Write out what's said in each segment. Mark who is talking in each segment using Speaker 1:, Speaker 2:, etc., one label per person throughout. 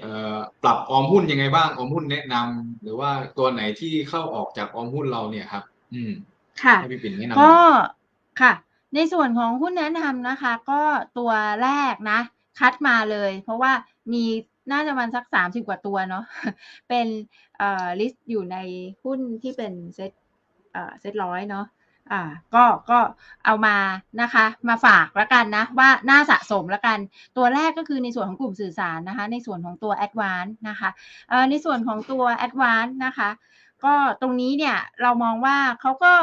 Speaker 1: เอ่อปรับออมหุ้นยังไงบ้างออมหุ้นแนะนำหรือว่าตัวไหนที่เข้าออกจากออมหุ้นเราเนี่ยครับ อืม
Speaker 2: ค่ะ
Speaker 1: ให้พี่ปิ่นแนะนำ
Speaker 2: ก็ค่ะ ในส่วนของหุ้นแนะนำนะคะ ก็ตัวแรกนะ คัดมาเลย เพราะว่ามีน่าจะมันสักสามสิบกว่าตัวเนาะเป็นเอ่อลิสต์อยู่ในหุ้นที่เป็นเซ็ตเอ่อเซ็ตร้อยเนาะ อ่าก็ก็เอามานะคะ มาฝากแล้วกันนะ ว่าน่าสะสมแล้วกัน ตัวแรกก็คือในส่วนของกลุ่มสื่อสารนะคะ ในส่วนของตัว a d v a n c e นะคะเอ่อในส่วนของตัว a d v a n c e นะคะ ก็ตรงนี้เนี่ยเรามองว่าเขาก็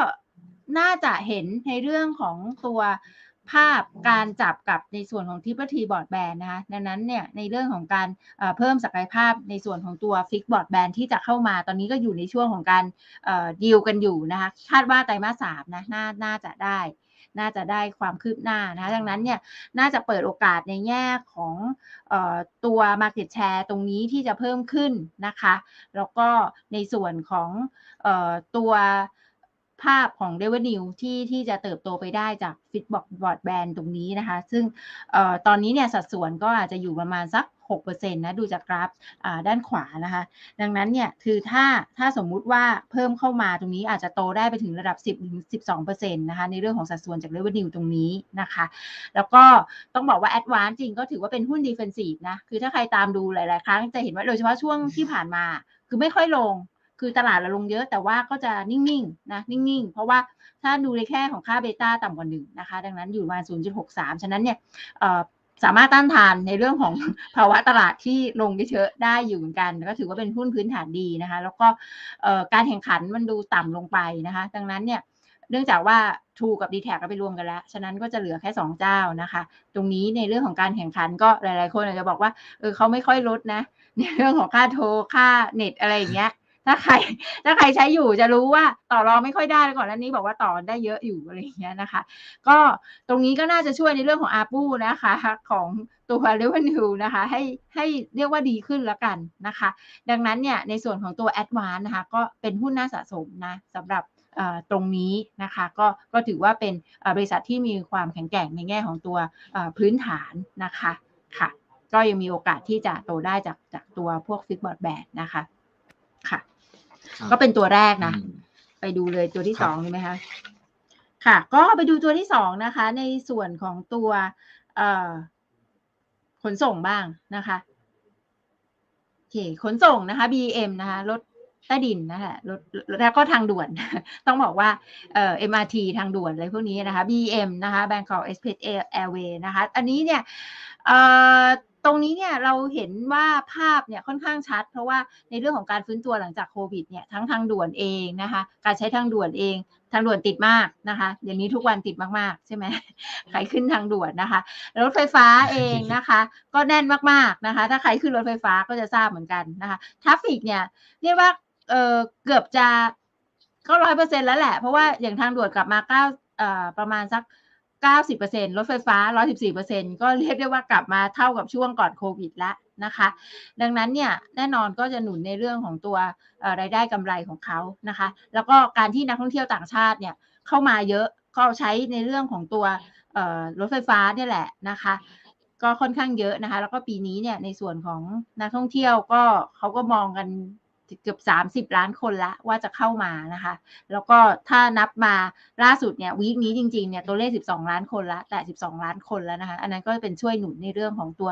Speaker 2: น่าจะเห็นในเรื่องของตัว ภาพการจับกับในส่วนของ Triple T Broadband นะคะดังนั้นเนี่ยในเรื่องของการเพิ่มศักยภาพในส่วนของตัว Fixed Broadband ที่จะเข้ามาตอนนี้ก็อยู่ในช่วงของการดีลกันอยู่นะคะคาดว่าไตรมาสสามนะน่าน่าจะได้ น่าจะได้ความคืบหน้านะคะดังนั้นเนี่ยน่าจะเปิดโอกาสในแง่ของออตัว Market Share ตรงนี้ที่จะเพิ่มขึ้นนะคะ แล้วก็ในส่วนของออตัว ภาพของ Revenue ที่ที่จะเติบโตไปได้จาก f i t b o x Broadband ตรงนี้นะคะ ซึ่งออตอนนี้เนี่ยสัดส่วนก็อาจจะอยู่ประมาณสัก6%นะดูจากกราฟด้านขวานะคะ ดังนั้นเนี่ยคือถ้าถ้าสมมุติว่าเพิ่มเข้ามาตรงนี้อาจจะโตได้ไปถึงระดับ 10-12%นะคะในเรื่องของสัดส่วนจาก revenue ตรงนี้นะคะ แล้วก็ต้องบอกว่า advance จริงก็ถือว่าเป็นหุ้น defensive นะ คือถ้าใครตามดูหลาย ๆ ครั้งจะเห็นว่าโดยเฉพาะช่วงที่ผ่านมา คือไม่ค่อยลง คือตลาดเราลงเยอะแต่ว่าก็จะนิ่งๆนะนิ่งๆ เพราะว่าถ้าดูในแค่ของค่าเบต้าต่ำกว่าหนึ่งนะคะ ดังนั้นอยู่ประมาณ0.63 ฉะนั้นเนี่ยสามารถต้านทานในเรื่องของภาวะตลาดที่ลงเยอะได้อยู่เหมือนกัน ก็ถือว่าเป็นหุ้นพื้นฐานดีนะคะ แล้วก็การแข่งขันมันดูต่ำลงไปนะคะ ดังนั้นเนี่ยเนื่องจากว่า True กับ d t แทก็ไปรวมกันแล้ว ฉะนั้นก็จะเหลือแค่ 2 เจ้านะคะ ตรงนี้ในเรื่องของการแข่งขันก็หลาย ๆ คนอาจจะบอกว่าเออเขาไม่ค่อยลดนะ ในเรื่องของค่าโทรค่าเน็ตอะไรอย่างเงี้ย ถ้าใคร ถ้าใครใช้อยู่จะรู้ว่าต่อรองไม่ค่อยได้ก่อนแล้วนี้บอกว่าต่อได้เยอะอยู่อะไรอย่างเงี้ยนะคะ ก็ตรงนี้ก็น่าจะช่วยในเรื่องของอาปูนะคะ ของตัว revenue นะคะ ให้ให้เรียกว่าดีขึ้นแล้วกันนะคะ ดังนั้นเนี่ยในส่วนของตัว Advance นะคะ ก็เป็นหุ้นน่าสะสมนะสำหรับตรงนี้นะคะก็ก็ถือว่าเป็นบริษัทที่มีความแข็งแกร่งในแง่ของตัวพื้นฐานนะคะค่ะ ก็ยังมีโอกาสที่จะโตได้จากจากตัวพวกฟิกบอร์ดแบนนะคะค่ะ ก็เป็นตัวแรกนะ
Speaker 1: อืม
Speaker 2: ไปดูเลยตัวที่
Speaker 1: ครับ
Speaker 2: สองใช่ไหมคะค่ะ ก็ไปดูตัวที่สองนะคะ ในส่วนของตัวเอ่อขนส่งบ้างนะคะโอเคขนส่งนะคะ BM นะคะรถใต้ดินนะคะรถแล้วก็ทางด่วน ต้องบอกว่าเอ่อ MRT ทางด่วนอะไรพวกนี้นะคะ BM นะคะ Bangkok Express Airway นะคะ อันนี้เนี่ยเอ่อ ตรงนี้เนี่ยเราเห็นว่าภาพเนี่ยค่อนข้างชัด เพราะว่าในเรื่องของการฟื้นตัวหลังจากโควิดเนี่ยทั้งทางด่วนเองนะคะ การใช้ทางด่วนเอง ทางด่วนติดมากนะคะอย่างนี้ทุกวันติดมากๆ ใช่ไหมใครขึ้นทางด่วนนะคะรถไฟฟ้าเองนะคะ ก็แน่นมากๆนะคะ ถ้าใครขึ้นรถไฟฟ้าก็จะทราบเหมือนกันนะคะทราฟฟิกเนี่ยเรียกว่าเออเกือบจะก็ร้อยเปอร์เซ็นแล้วแหละ เพราะว่าอย่างทางด่วนกลับมาเก้าเอ่อประมาณสัก เก้าสิบเปอร์เซ็นรถไฟฟ้าร้อยสิบสี่เปอร์เซ็นก็เรียกได้ว่ากลับมาเท่ากับช่วงก่อนโควิดล้วนะคะ ดังนั้นเนี่ยแน่นอนก็จะหนุนในเรื่องของตัวรายได้กำไรของเขานะคะ แล้วก็การที่นักท่องเที่ยวต่างชาติเนี่ยเข้ามาเยอะก็ใช้ในเรื่องของตัวรถไฟฟ้าเนี่ยแหละนะคะ ก็ค่อนข้างเยอะนะคะ แล้วก็ปีนี้เนี่ยในส่วนของนักท่องเที่ยวก็เขาก็มองกัน เกือบ 30 ล้านคนละว่าจะเข้ามานะคะ แล้วก็ถ้านับมาล่าสุดเนี่ยวีคนี้จริงๆเนี่ยตัวเลข 12 ล้านคนละแต่ 12 ล้านคนแล้วนะคะ อันนั้นก็เป็นช่วยหนุนในเรื่องของตัว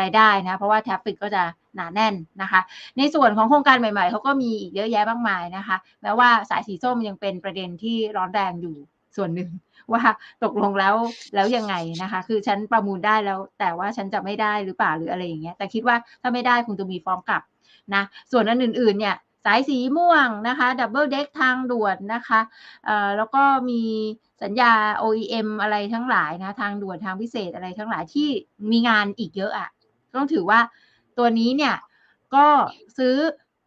Speaker 2: รายได้นะ เพราะว่าแทฟฟิกก็จะหนาแน่นนะคะ ในส่วนของโครงการใหม่ๆ เขาก็มีอีกเยอะแยะมากมายนะคะ แม้ว่าสายสีส้มยังเป็นประเด็นที่ร้อนแรงอยู่ ส่วนหนึ่งว่าตกลงแล้วแล้วยังไงนะคะ คือฉันประมูลได้แล้ว แต่ว่าฉันจะไม่ได้หรือเปล่าหรืออะไรอย่างเงี้ย แต่คิดว่าถ้าไม่ได้คงจะมีฟ้องกลับนะส่วนอันอื่นๆเนี่ยสายสีม่วงนะคะดับเบิลเด็กทางด่วนนะคะแล้วก็มีสัญญา OEM อะไรทั้งหลายนะทางด่วนทางพิเศษอะไรทั้งหลายที่มีงานอีกเยอะอะ่ะต้องถือว่าตัวนี้เนี่ยก็ซื้อ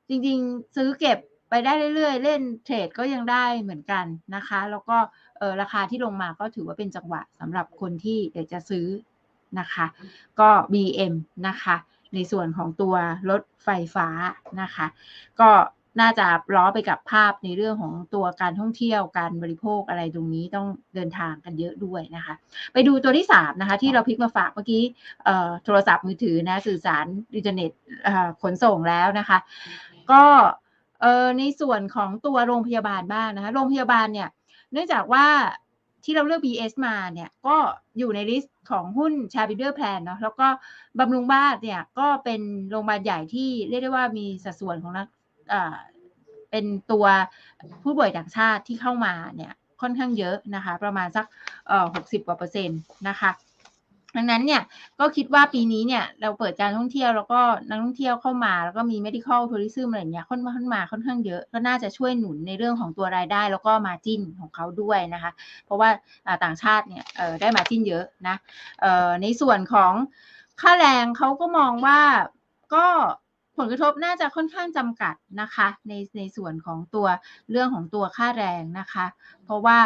Speaker 2: จริงๆ ซื้อเก็บ ไปได้เรื่อยๆ เล่นเทรดก็ยังได้เหมือนกันนะคะ แล้วก็เออราคาที่ลงมาก็ถือว่าเป็นจังหวะสำหรับคนที่อยากจะซื้อนะคะ ก็ BM นะคะ ในส่วนของตัวรถไฟฟ้านะคะ ก็น่าจะล้อไปกับภาพในเรื่องของตัวการท่องเที่ยวการบริโภคอะไรตรงนี้ต้องเดินทางกันเยอะด้วยนะคะ ไปดูตัวที่สามนะคะที่เราพลิกมาฝากเมื่อกี้เอ่อโทรศัพท์มือถือนะสื่อสารอินเทอร์เน็ตเอ่อขนส่งแล้วนะคะ ก็ เออในส่วนของตัวโรงพยาบาลบ้างนะคะ โรงพยาบาลเนี่ย เนื่องจากว่าที่เราเลือก BS มาเนี่ย ก็อยู่ในลิสต์ของหุ้น s h a r b u i l d e r Plan เนาะ แล้วก็บำรุงบ้านเนี่ย ก็เป็นโรงพยาบาลใหญ่ที่เรียกได้ว่ามีสัดส่วนของนักเป็นตัวผู้ป่วยต่างชาติที่เข้ามาเนี่ยค่อนข้างเยอะนะคะ ประมาณสักหกสิบกว่าเปอร์เซ็นต์นะคะ ดังนั้นเนี่ยก็คิดว่าปีนี้เนี่ยเราเปิดการท่องเที่ยวแล้วก็นักท่องเที่ยวเข้ามา แล้วก็มี medical tourism อะไรเงี้ยค่อนข้างมาค่อนข้างเยอะ ก็น่าจะช่วยหนุนในเรื่องของตัวรายได้ แล้วก็มาจิ้นของเขาด้วยนะคะ เพราะว่าต่างชาติเนี่ยได้มาจิ้นเยอะนะในส่วนของค่าแรงเขาก็มองว่าก็ผลกระทบน่าจะค่อนข้างจำกัดนะคะในในส่วนของตัวเรื่องของตัวค่าแรงนะคะ เพราะว่า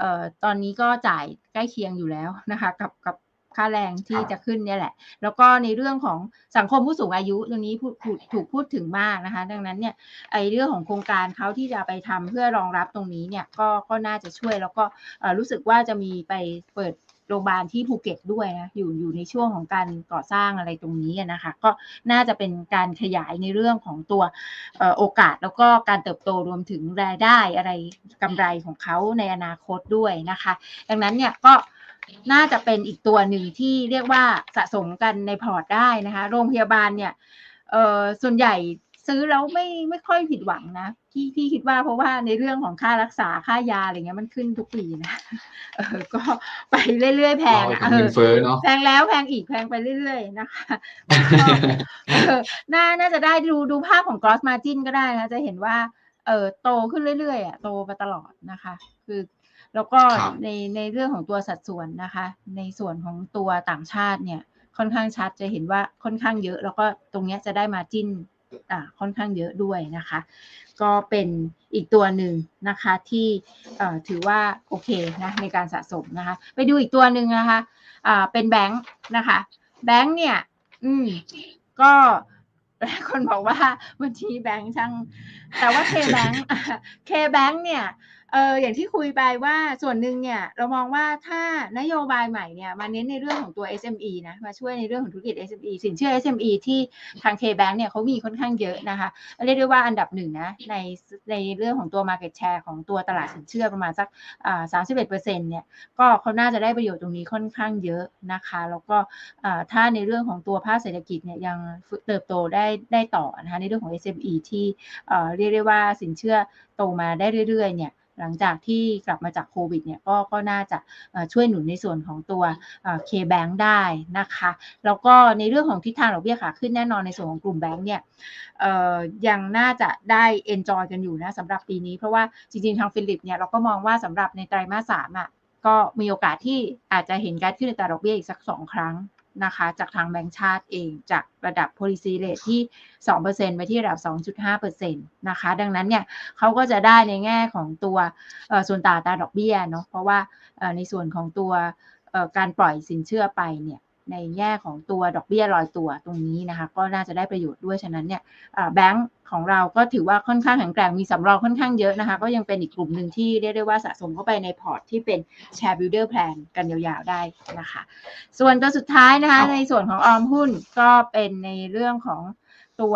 Speaker 2: ออตอนนี้ก็จ่ายใกล้เคียงอยู่แล้วนะคะกับกับ ค่าแรงที่
Speaker 1: ครับ
Speaker 2: จะขึ้นเนี่ยแหละ แล้วก็ในเรื่องของสังคมผู้สูงอายุตรงนี้พูดพูดถูกพูดถึงมากนะคะ ดังนั้นเนี่ยไอ้เรื่องของโครงการเขาที่จะไปทำเพื่อรองรับตรงนี้เนี่ยก็ก็น่าจะช่วยแล้วก็เอ่อรู้สึกว่าจะมีไปเปิดโรงพยาบาลที่ภูเก็ตด้วยนะอยู่อยู่ในช่วงของการก่อสร้างอะไรตรงนี้อะนะคะ ก็น่าจะเป็นการขยายในเรื่องของตัวเอ่อโอกาสแล้วก็การเติบโตรวมถึงรายได้อะไรกำไรของเขาในอนาคตด้วยนะคะ ดังนั้นเนี่ยก็ น่าจะเป็นอีกตัวหนึ่งที่เรียกว่าสะสมกันในพอร์ตได้นะคะ โรงพยาบาลเนี่ยเอ่อส่วนใหญ่ซื้อแล้วไม่ไม่ค่อยผิดหวังนะพี่พี่คิดว่าเพราะว่าในเรื่องของค่ารักษาค่ายาอะไรเงี้ยมันขึ้นทุกปีนะเออก็ไปเรื่อยๆแพง
Speaker 1: รอ
Speaker 2: อะ
Speaker 1: ทำเงินเฟ้อเนาะ
Speaker 2: แพงแล้วแพงอีกแพงไปเรื่อยๆนะคะก็เออน่าน่าจะได้ดูดูภาพของ gross margin ก็ได้นะจะเห็นว่าเออโตขึ้นเรื่อยๆอะโตมาตลอดนะคะ คือ แล้วก็
Speaker 1: ครับ
Speaker 2: ในในเรื่องของตัวสัดส่วนนะคะ ในส่วนของตัวต่างชาติเนี่ยค่อนข้างชัดจะเห็นว่าค่อนข้างเยอะ แล้วก็ตรงเนี้ยจะได้มาจิ้นอ่าค่อนข้างเยอะด้วยนะคะ ก็เป็นอีกตัวหนึ่งนะคะที่เอ่อถือว่าโอเคนะในการสะสมนะคะ ไปดูอีกตัวหนึ่งนะคะอ่าเป็นแบงค์นะคะ แบงค์เนี่ย อืมก็หลายคนบอกว่าบัญชีแบงค์ช่าง แต่ว่าเคแบงค์เคแบงค์เนี่ย เอออย่างที่คุยไปว่าส่วนหนึ่งเนี่ยเรามองว่าถ้านโยบายใหม่เนี่ยมาเน้นในเรื่องของตัว SME นะมาช่วยในเรื่องของธุรกิจ SME สินเชื่อ SME ที่ทาง K-Bank เนี่ยเขามีค่อนข้างเยอะนะคะเรียกได้ว่าอันดับหนึ่งนะในในเรื่องของตัว market share ของตัวตลาดสินเชื่อประมาณสักสามสิบเอ็ดเปอร์เซ็นต์เนี่ยก็เขาน่าจะได้ประโยชน์ตรงนี้ค่อนข้างเยอะนะคะแล้วก็ถ้าในเรื่องของตัวภาคเศรษฐกิจเนี่ยยังเติบโตได้ได้ต่อนะคะในเรื่องของ SME ที่เอ่อเรียกได้ว่าสินเชื่อโตมาได้เรื่อยๆเนี่ย หลังจากที่กลับมาจากโควิดเนี่ยก็ก็น่าจะช่วยหนุนในส่วนของตัวเค Bank ได้นะคะ แล้วก็ในเรื่องของทิศทางดอกเบี้ยขาขึ้นแน่นอนในส่วนของกลุ่มแบงก์เนี่ยยังน่าจะได้ enjoy กันอยู่นะสำหรับปีนี้ เพราะว่าจริงๆทางฟิลิปเนี่ยเราก็มองว่าสำหรับในไตรมาสสามอะก็มีโอกาสที่อาจจะเห็นการขึ้นในตราดอกเบี้ยอีกสักสองครั้ง นะคะ จากทางแบงก์ชาติเองจากระดับ policy rate ที่ 2%ไปที่ระดับ 2.5%นะคะ ดังนั้นเนี่ยเขาก็จะได้ในแง่ของตัวส่วนต่างตราดอกเบี้ยเนาะเพราะว่าในส่วนของตัวการปล่อยสินเชื่อไปเนี่ย ในแง่ของตัวดอกเบี้ยลอยตัวตรงนี้นะคะ ก็น่าจะได้ประโยชน์ด้วยฉะนั้นเนี่ยแบงก์ของเราก็ถือว่าค่อนข้างแข็งแกร่งมีสำรองค่อนข้างเยอะนะคะ ก็ยังเป็นอีกกลุ่มหนึ่งที่เรียกได้ว่าสะสมเข้าไปในพอร์ตที่เป็น share builder plan กันยาวๆได้นะคะ ส่วนตัวสุดท้ายนะคะ
Speaker 1: ครับ
Speaker 2: ในส่วนของออมหุ้นก็เป็นในเรื่องของตัว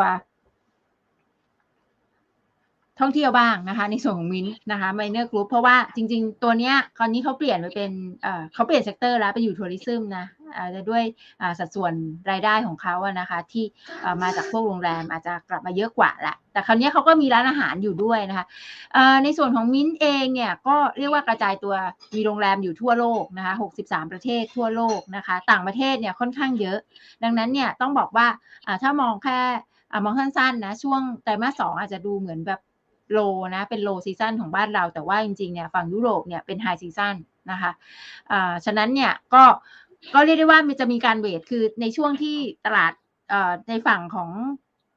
Speaker 2: ท่องเที่ยวบ้างนะคะ ในส่วนของมินนะคะไมเนอร์กรุ๊ปเพราะว่าจริง ๆ ตัวเนี้ยคราวนี้เขาเปลี่ยนไปเป็นเอ่อเขาเปลี่ยนเซกเตอร์แล้วไปอยู่ทัวริซึมนะอาจจะด้วยสัดส่วนรายได้ของเขาอะนะคะ ที่มาจากพวกโรงแรมอาจจะกลับมาเยอะกว่าแหละแต่คราวนี้เขาก็มีร้านอาหารอยู่ด้วยนะคะในส่วนของมิ้นเองเนี่ยก็เรียกว่ากระจายตัวมีโรงแรมอยู่ทั่วโลกนะคะ63 ประเทศทั่วโลกนะคะ ต่างประเทศเนี่ยค่อนข้างเยอะ ดังนั้นเนี่ยต้องบอกว่าถ้ามองแค่อมองสั้นๆนะช่วงไตรมาสสองอาจจะดูเหมือนแบบ โลนะเป็นโลซีซันของบ้านเรา แต่ว่าจริงๆเนี่ยฝั่งยุโรปเนี่ยเป็นไฮซีซันนะคะอ่าฉะนั้นเนี่ยก็ก็เรียกได้ว่ามันจะมีการเวทคือในช่วงที่ตลาดเอ่อในฝั่งของ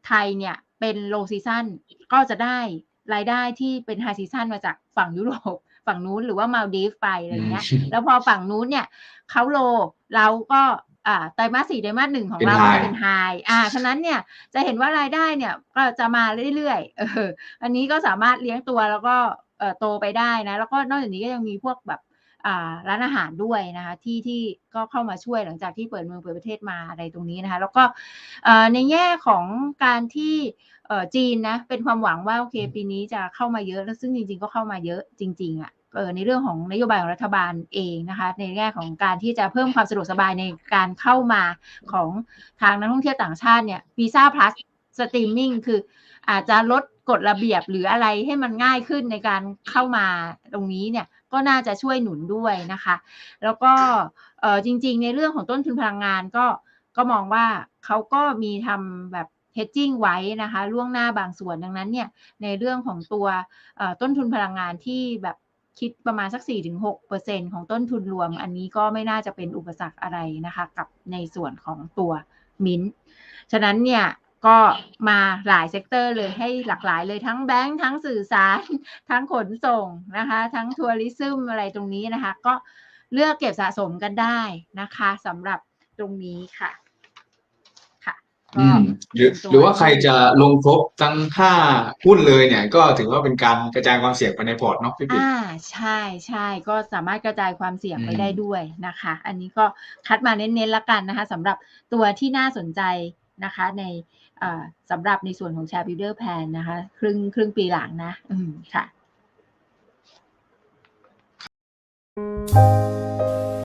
Speaker 2: ไทยเนี่ยเป็นโลซีซันก็จะได้รายได้ที่เป็นไฮซีซันมาจากฝั่งยุโรปฝั่งนู้นหรือว่ามาลดีฟไปอะไรอย่างเงี้ยแล้วพอฝั่งนู้นเนี่ยเขาโลเราก็อ่า ไตรมาสสี่ไตรมาสหนึ่งของ
Speaker 1: เป็น
Speaker 2: เรา
Speaker 1: high
Speaker 2: เป็นไฮอ่าฉะนั้นเนี่ยจะเห็นว่ารายได้เนี่ยก็จะมาเรื่อยๆเอออันนี้ก็สามารถเลี้ยงตัวแล้วก็เอ่อโตไปได้นะ แล้วก็นอกจากนี้ก็ยังมีพวกแบบอ่าร้านอาหารด้วยนะคะที่ที่ก็เข้ามาช่วยหลังจากที่เปิดเมืองเปิดประเทศมาอะไรตรงนี้นะคะ แล้วก็เอ่อในแง่ของการที่เอ่อจีนนะเป็นความหวังว่าโอเคปีนี้จะเข้ามาเยอะแล้วซึ่งจริง ๆ ก็เข้ามาเยอะจริงๆอะเออ ในเรื่องของนโยบายของรัฐบาลเองนะคะในแง่ของการที่จะเพิ่มความสะดวกสบายในการเข้ามาของทางนักท่องเที่ยวต่างชาติเนี่ยวีซ่า plus สตรีมมิ่งคืออาจจะลดกฎระเบียบหรืออะไรให้มันง่ายขึ้นในการเข้ามาตรงนี้เนี่ยก็น่าจะช่วยหนุนด้วยนะคะ แล้วก็จริงๆ ในเรื่องของต้นทุนพลังงานก็ก็มองว่าเขาก็มีทำแบบ hedging ไว้นะคะ ล่วงหน้าบางส่วนดังนั้นเนี่ยในเรื่องของตัวต้นทุนพลังงานที่แบบ คิดประมาณสัก 4-6%ของต้นทุนรวม อันนี้ก็ไม่น่าจะเป็นอุปสรรคอะไรนะคะ กับในส่วนของตัวมิ้นท์ฉะนั้นเนี่ยก็มาหลายเซกเตอร์เลยให้หลากหลายเลยทั้งแบงค์ทั้งสื่อสาร ทั้งขนส่งนะคะ ทั้งทัวริซึมอะไรตรงนี้นะคะ ก็เลือกเก็บสะสมกันได้นะคะสำหรับตรงนี้ค่ะ
Speaker 1: หรือ
Speaker 2: เป็นตัว
Speaker 1: หรือว่าใครจะลงครบทั้งห้าหุ้นเลยเนี่ย ก็ถือว่าเป็นการกระจายความเสี่ยงไปในพอร์ตเนาะพี่ปิ๊ก
Speaker 2: อ่าใช่ใช่ก็สามารถกระจายความเสี่ยงไป
Speaker 1: อืม
Speaker 2: ได้ด้วยนะคะ อันนี้ก็คัดมาเน้นๆแล้วกันนะคะสำหรับตัวที่น่าสนใจนะคะ ในเอ่อสำหรับในส่วนของ Share Builder Plan นะคะ ครึ่งครึ่งปีหลังนะ อืมค่ะ